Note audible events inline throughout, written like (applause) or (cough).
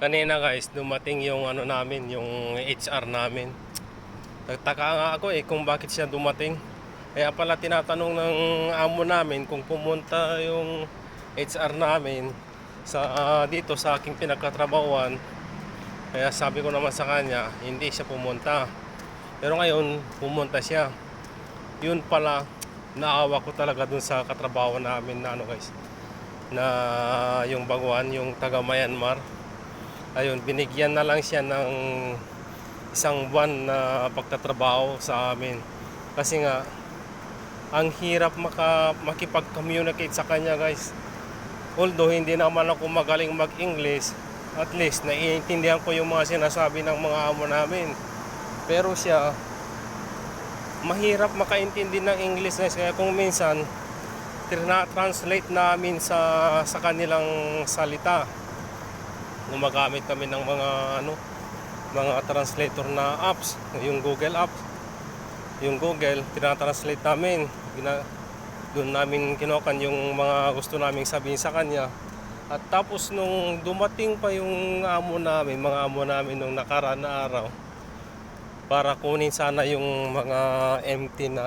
Kanina guys, dumating yung ano namin, yung HR namin. Nagtaka nga ako eh kung bakit siya dumating. Kaya pala tinatanong ng amo namin kung pumunta yung HR namin sa ah, dito sa aking pinagkatrabahuan. Kaya sabi ko naman sa kanya, hindi siya pumunta. Pero ngayon, pumunta siya. Yun pala, naawa ko talaga dun sa katrabaho namin na ano guys, na yung baguhan, yung taga Myanmar. Ayun, binigyan na lang siya ng isang buwan na pagtatrabaho sa amin. Kasi nga, ang hirap maka, makipag-communicate sa kanya guys. Although hindi naman ako magaling mag-English, at least naiintindihan ko yung mga sinasabi ng mga amo namin. Pero siya, mahirap makaintindi ng English guys. Kaya kung minsan, tina-translate namin sa, sa kanilang salita gumagamit kami ng mga ano mga translator na apps yung Google apps yung Google tinatranslate namin. Gina, doon namin kinukan yung mga gusto naming sabihin sa kanya. At tapos nung dumating pa yung amo namin mga amo namin nung nakaraan na araw para kunin sana yung mga empty na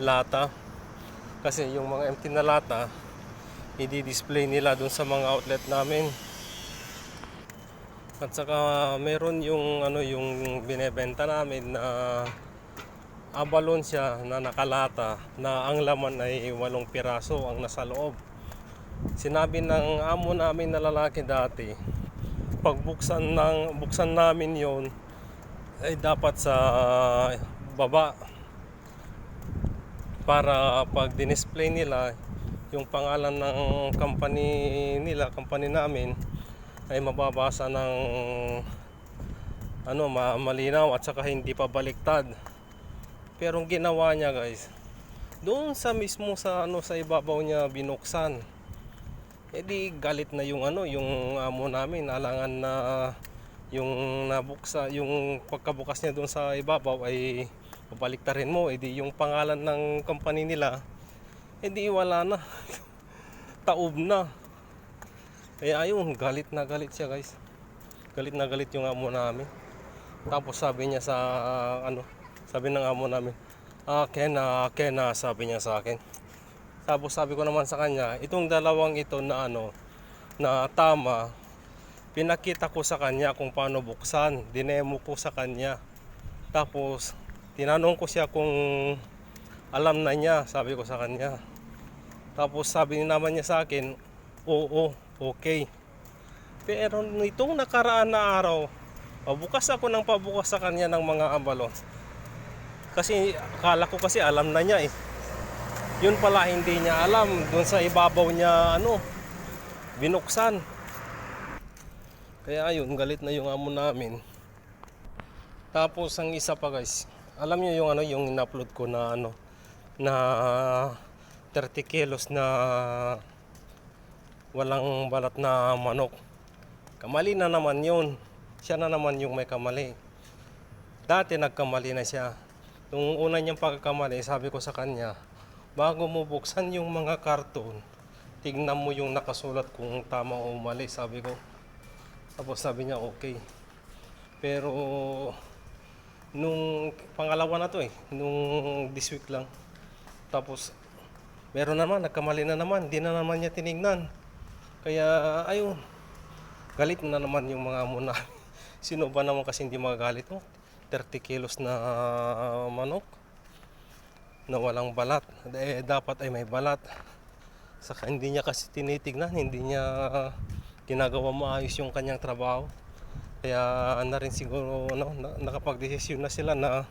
lata. Kasi yung mga empty na lata i-display nila doon sa mga outlet namin at saka meron yung ano yung binebenta namin na abalon siya na nakalata na ang laman ay walong piraso ang nasa loob. Sinabi ng amo namin na lalaki dati, pagbuksan ng buksan namin yon ay dapat sa baba para pag dinisplay nila yung pangalan ng company nila, company namin ay mababasa ng ano ma malinaw at saka hindi pa baliktad. Pero ang ginawa niya guys, doon sa mismo sa ano sa ibabaw niya binuksan. Eh di galit na yung ano, yung amo namin, alangan na yung nabuksa, yung pagkabukas niya doon sa ibabaw ay pabaliktarin mo, edi yung pangalan ng company nila, edi wala na. (laughs) Taob na. Kaya ayun, galit na galit siya guys. Galit na galit yung amo namin. Tapos sabi niya sa ah, ano, sabi ng amo namin, ah, Kena, Kena, sabi niya sa akin. Tapos sabi ko naman sa kanya, itong dalawang ito na ano, na tama, pinakita ko sa kanya kung paano buksan. Dinemo ko sa kanya. Tapos, tinanong ko siya kung alam na niya, sabi ko sa kanya. Tapos sabi naman niya sa akin, oo, okay. Pero nitong nakaraan na araw, pabukas ako ng pabukas sa kanya ng mga abalon. Kasi akala ko kasi alam na niya eh. Yun pala hindi niya alam. Doon sa ibabaw niya ano, binuksan. Kaya ayun, galit na yung amo namin. Tapos ang isa pa guys, alam niyo yung ano, yung in-upload ko na ano, na 30 kilos na walang balat na manok. Kamali na naman yun. Siya na naman yung may kamali. Dati nagkamali na siya. Nung una niyang pagkakamali, sabi ko sa kanya, bago mo buksan yung mga karton, tignan mo yung nakasulat kung tama o mali, sabi ko. Tapos sabi niya, okay. Pero, nung pangalawa na to eh, nung this week lang. Tapos, meron naman, nagkamali na naman, di na naman niya tinignan. Kaya, ayun, galit na naman yung mga amo na. (laughs) Sino ba naman kasi hindi magagalit mo? 30 kilos na ah, manok na walang balat. Eh, dapat ay may balat. Saka hindi niya kasi tinitignan, hindi niya ginagawa maayos yung kanyang trabaho. Kaya na rin siguro ano, na, nakapag-desisyon na sila na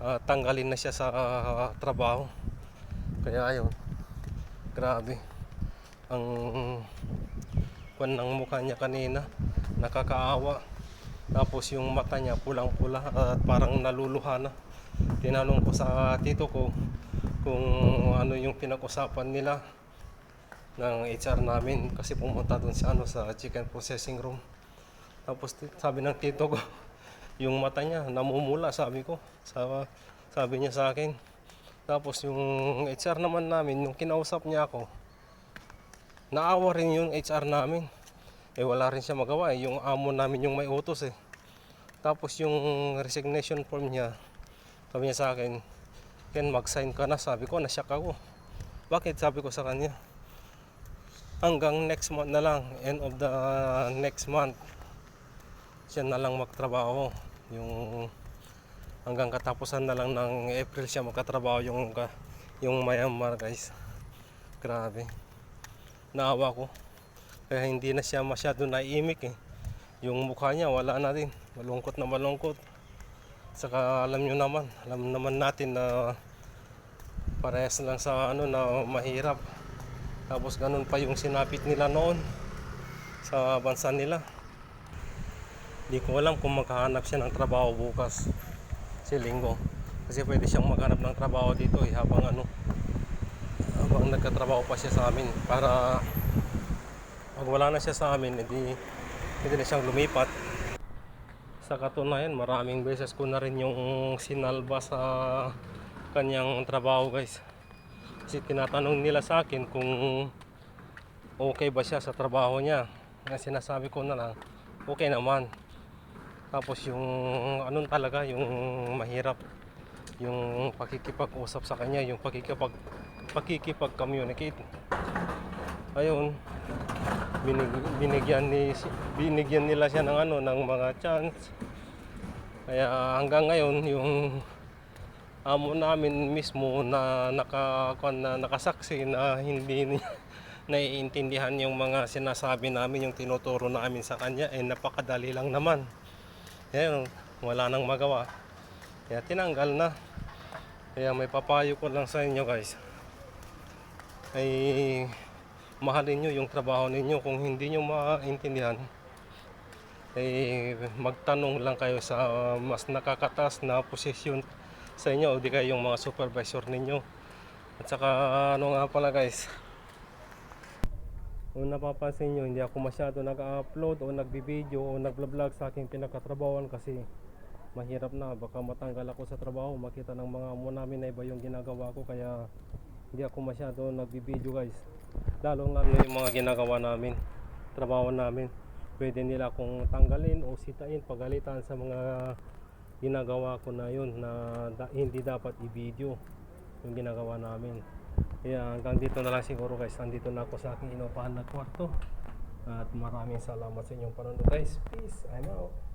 ah, tanggalin na siya sa ah, trabaho. Kaya ayun, grabe. Ang kwan ng mukha niya kanina, nakakaawa. Tapos yung mata niya pulang-pula at parang naluluha na. Tinanong ko sa tito ko kung ano yung pinag-usapan nila ng HR namin kasi pumunta doon sa ano sa chicken processing room. Tapos sabi ng tito ko, (laughs) yung mata niya namumula sabi ko. Sa, sabi niya sa akin. Tapos yung HR naman namin, yung kinausap niya ako, naawa rin yung HR namin. Eh wala rin siya magawa eh. Yung amo namin yung may utos eh. Tapos yung resignation form niya, sabi niya sa akin, Ken, mag-sign ka na. Sabi ko, nasyak ako. Bakit? Sabi ko sa kanya. Hanggang next month na lang, end of the next month, siya na lang magtrabaho. Yung hanggang katapusan na lang ng April siya magkatrabaho yung yung Myanmar guys. Grabe. Naawa ko. Kaya hindi na siya masyado naiimik eh. Yung mukha niya wala na din. Malungkot na malungkot. Saka alam nyo naman, alam naman natin na parehas lang sa ano na mahirap. Tapos ganun pa yung sinapit nila noon sa bansa nila. Hindi ko alam kung maghahanap siya ng trabaho bukas. Si Linggo. Kasi pwede siyang maghanap ng trabaho dito eh, habang ano habang nagkatrabaho pa siya sa amin para pag wala na siya sa amin, hindi pwede na siyang lumipat. Sa katunayan, maraming beses ko na rin yung sinalba sa kanyang trabaho guys. Kasi tinatanong nila sa akin kung okay ba siya sa trabaho niya. Nga sinasabi ko na lang, okay naman. Tapos yung anong talaga, yung mahirap. Yung pakikipag-usap sa kanya, yung pakikipag pakikipag-communicate. Ayun, binig, binigyan ni binigyan nila siya ng ano ng mga chance. Kaya hanggang ngayon yung amo namin mismo na naka na nakasaksi na hindi niya (laughs) naiintindihan yung mga sinasabi namin yung tinuturo namin sa kanya eh napakadali lang naman. Ayun, wala nang magawa. Kaya tinanggal na. Kaya may papayo ko lang sa inyo guys. Ay mahalin nyo yung trabaho ninyo. Kung hindi nyo maintindihan eh magtanong lang kayo sa mas nakakatas na posisyon sa inyo o di kayo yung mga supervisor ninyo. At saka ano nga pala guys? Kung napapansin nyo hindi ako masyado nag-upload o nagbi-video o nag-vlog sa aking pinakatrabawan kasi mahirap na. Baka matanggal ako sa trabaho. Makita ng mga amo namin na iba yung ginagawa ko. Kaya hindi ako masyado nagbi-video guys. Lalo yung mga ginagawa namin. Trabaho namin. Pwede nila akong tanggalin o sitain pagalitan sa mga ginagawa ko na yun na da- hindi dapat i-video yung ginagawa namin. Kaya hanggang dito na lang siguro guys. Nandito na ako sa aking inupahan na kwarto. At maraming salamat sa inyong panonood guys. Peace. I'm out